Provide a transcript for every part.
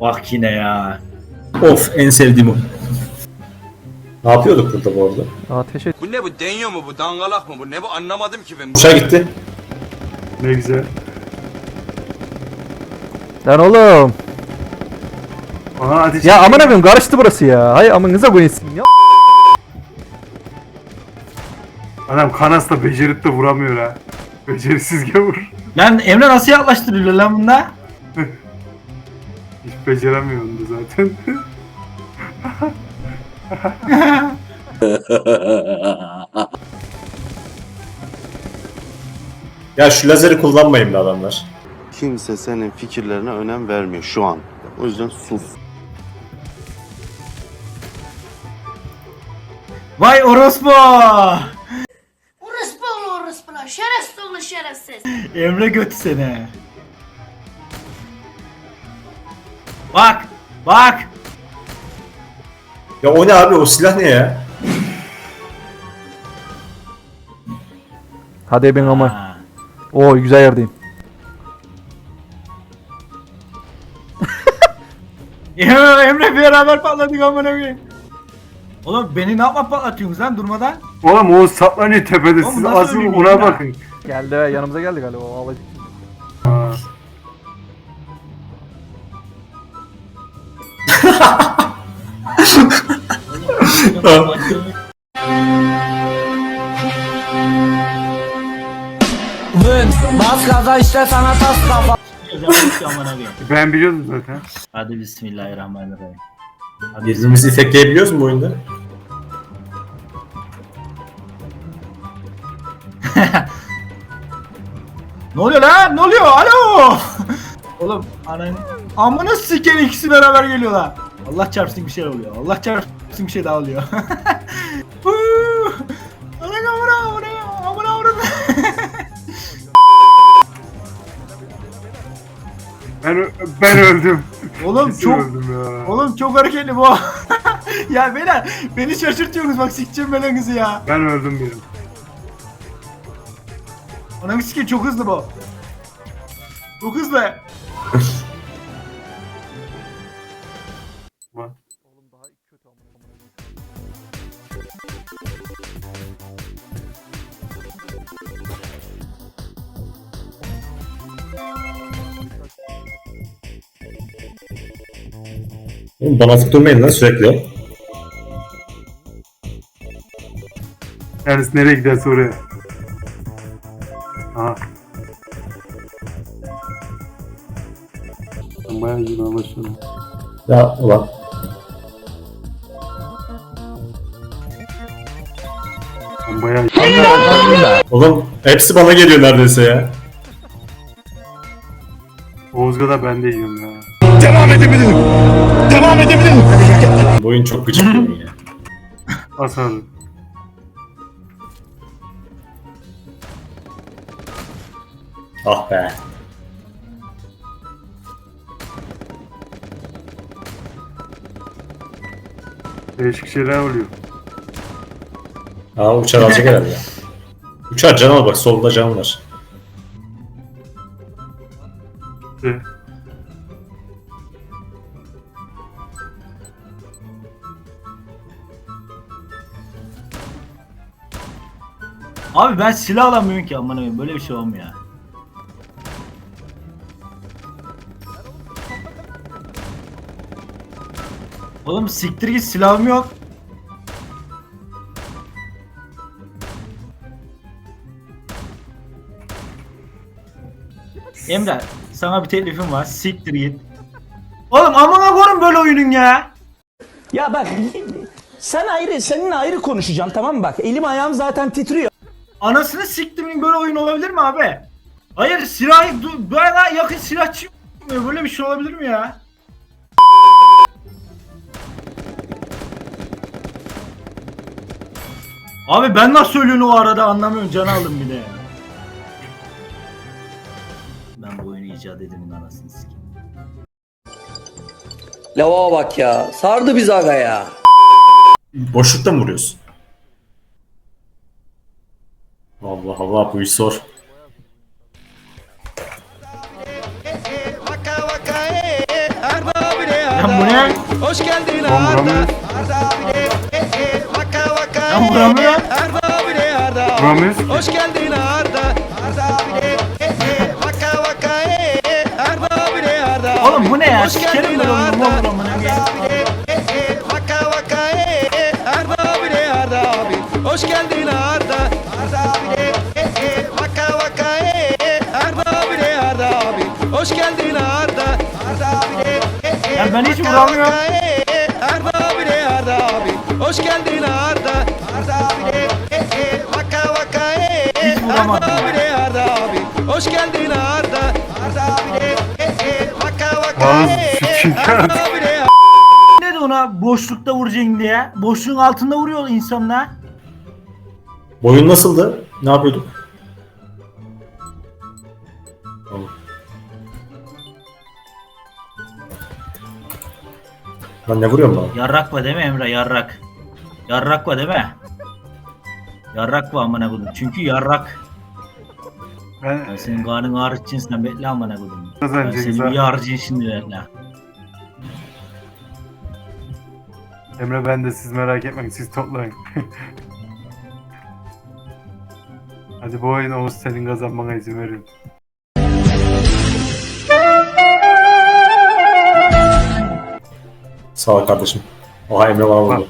Bak yine ya. Of en sevdiğim o. Ne yapıyorduk burada bu arada? Ateş et. Bu ne bu deniyor mu bu dangalak mı bu ne bu anlamadım ki ben. Uçağa gitti. Ne güzel. Lan oğlum. Aha ateş. Ya aman abim karıştı burası ya. Hay amınıza koyayım ya. Adam Kanas da becerip de vuramıyor ha. Becerisiz gavur. Lan Emre nasıl yaklaştırılıyor lan bunda? Beceremiyor onu da zaten. Ya şu lazeri kullanmayın be adamlar. Kimse senin fikirlerine önem vermiyor şu an. O yüzden sus. Vay orospu! Orospu oğlu orospuna, şerefsiz oğlu şerefsiz. Emre götü seni. Bak! Bak! Ya o ne abi o silah ne ya? Hadi ben ama. Ha. Oo güzel yerdeyim. Ya Emre beraber patladık amına koyayım. Oğlum beni ne yapma patlatıyorsunuz lan durmadan? Oğlum o saplanıyor tepede. Oğlum Siz nasıl asıl ona ya? bakın. Geldi yanımıza geldi galiba. o Bas gaza işte sana tas kafa. Ben biliyordum zaten. Hadi bismillahirrahmanirrahim. Hadi Birbirimizi itekleyebiliyoruz mu bu oyunda? Ne oluyor lan? Ne oluyor? Alo! Oğlum anan amına siker ikisi beraber geliyorlar. Allah çarpsın bir şey oluyor. Allah çarpsın bir şey daha oluyor. Ben ben öldüm. Oğlum Kesin çok öldüm ya. Oğlum çok hareketli bu. ya beyler beni şaşırtıyorsunuz bak sikeceğim belanızı ya. Ben öldüm benim. Ananı sikeyim çok hızlı bu. Çok hızlı. Oğlum bana atıp durmayın lan sürekli. Ernest nereye giderse oraya. Aha. Ben bayağı yine başladım. Ya ulan. Ben bayağı Oğlum hepsi bana geliyor neredeyse ya. Oğuzga da ben de yiyorum ya. Bu oyun çok gıcık bir oyun ya. Hasarlı. Ah be. Değişik şeyler oluyor. Aa uçar alacak herhalde. Uçar can al bak solda can var. İşte Abi ben silah alamıyorum ki amına koyayım böyle bir şey olmuyor. Oğlum siktir git silahım yok. Emre sana bir teklifim var siktir git. Oğlum amına koyayım böyle oyunun ya. Ya bak sen ayrı seninle ayrı konuşacağım tamam mı bak elim ayağım zaten titriyor. Anasını siktimin böyle oyun olabilir mi abi? Hayır silah du- bana yakın silah çıkmıyor. Böyle bir şey olabilir mi ya? Abi ben nasıl söylüyorsun o arada anlamıyorum can aldım bir de. Ben bu oyunu icat edenin anasını sikeyim. Lava bak ya. Sardı biz aga ya. Boşlukta mı vuruyorsun? Allah Allah bu iş zor. Vaka vaka eh, arba bire Hoş geldin Lan vuramıyoruz. Ben vuramıyorum. Arda abine Arda Vuramıyoruz ki. Hoş geldin Arda Arda abine Vaka vaka e Arda abine Arda Oğlum bu ne ya? Hoş geldin. Arda Ne amına koyayım. Vaka vaka e Arda abine Arda abi Hoş geldin Arda Arda ben hiç vuramıyorum. Arda abine Arda abi Hoş geldin Arda Arda abine Vaka vaka e vuramadım Arda ya. abine Arda abi Hoş geldin Arda Arda abine Vaka vaka Ağız e sikeyim. Arda abine Ne de ona boşlukta vuracaksın diye. Boşluğun altında vuruyor insanlar. Boyun nasıldı? Ne yapıyorduk? Lan ne vuruyorum lan? Yarrak var değil mi Emre? Yarrak. Yarrak var değil mi? Yarrak var amına koydum. Çünkü yarrak. Ben Ben senin karnın ağrıtçın sen bekle amına koydum. Ben Kazanacağız seni ha. bir harcayın şimdi bekle. Emre ben de siz merak etmeyin siz toplayın. Hadi bu oyunu Oğuz senin kazanmana izin veriyorum. Sağ ol kardeşim. Oha Emre bana vurdu.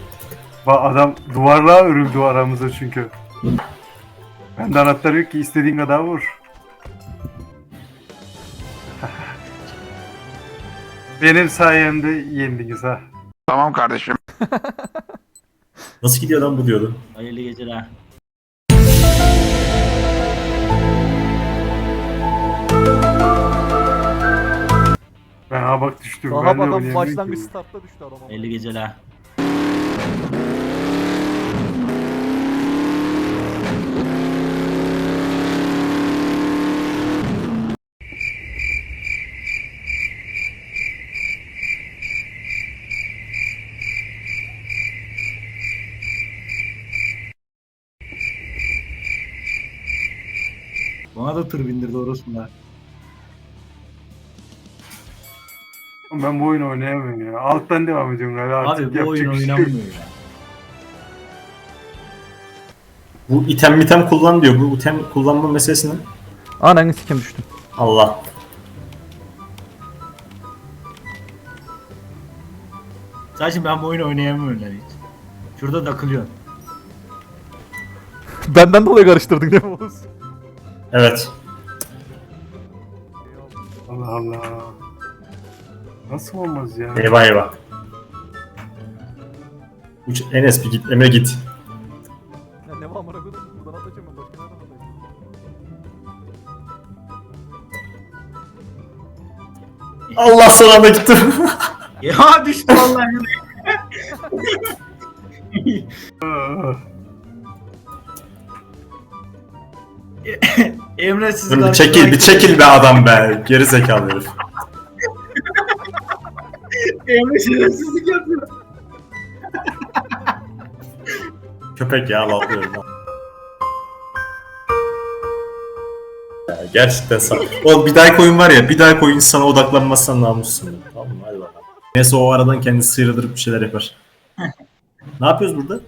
Bak adam duvarlığa örüldü aramızda çünkü. Bende anahtar yok ki istediğin kadar vur. Benim sayemde yendiniz ha. Tamam kardeşim Nasıl gidiyor lan bu diyordu. Hayırlı geceler. Ben ha bak düştüm. Aha ben de adam başlangıç startta düştü adam. Hayırlı geceler. Bana da tır bindirdi orospular. Ben bu oyunu oynayamıyorum ya. Alttan devam ediyorum galiba. Artık Abi bu oyun yapacak bir şey yok. oynanmıyor ya. Bu item mitem kullan diyor. Bu item kullanma meselesi ne? Ananı sikim düştüm. Allah. Sadece ben bu oyunu oynayamıyorum lan hiç. Şurada takılıyorsun. Benden dolayı karıştırdın değil mi Oğuz? Evet. Allah Allah. Nasıl olmaz ya? Eyvah eyvah. Uç, Enes bir git. Emre git. Ya ne var amına koydum? Buradan atacağım ben başka nereden atayım? Allah son anda gittim. Ya düştü vallahi. Ah. Emre siz Dur bir çekil bir çekil be adam be. Geri zekalı herif. Emre şerefsizlik yapıyor. Köpek ya laflıyorum gerçekten sana. O bir dahaki oyun var ya bir dahaki oyun sana odaklanmazsan namussun. Tamam mı? Hadi bakalım. Neyse o aradan kendisi sıyrılır bir şeyler yapar. ne yapıyoruz burada?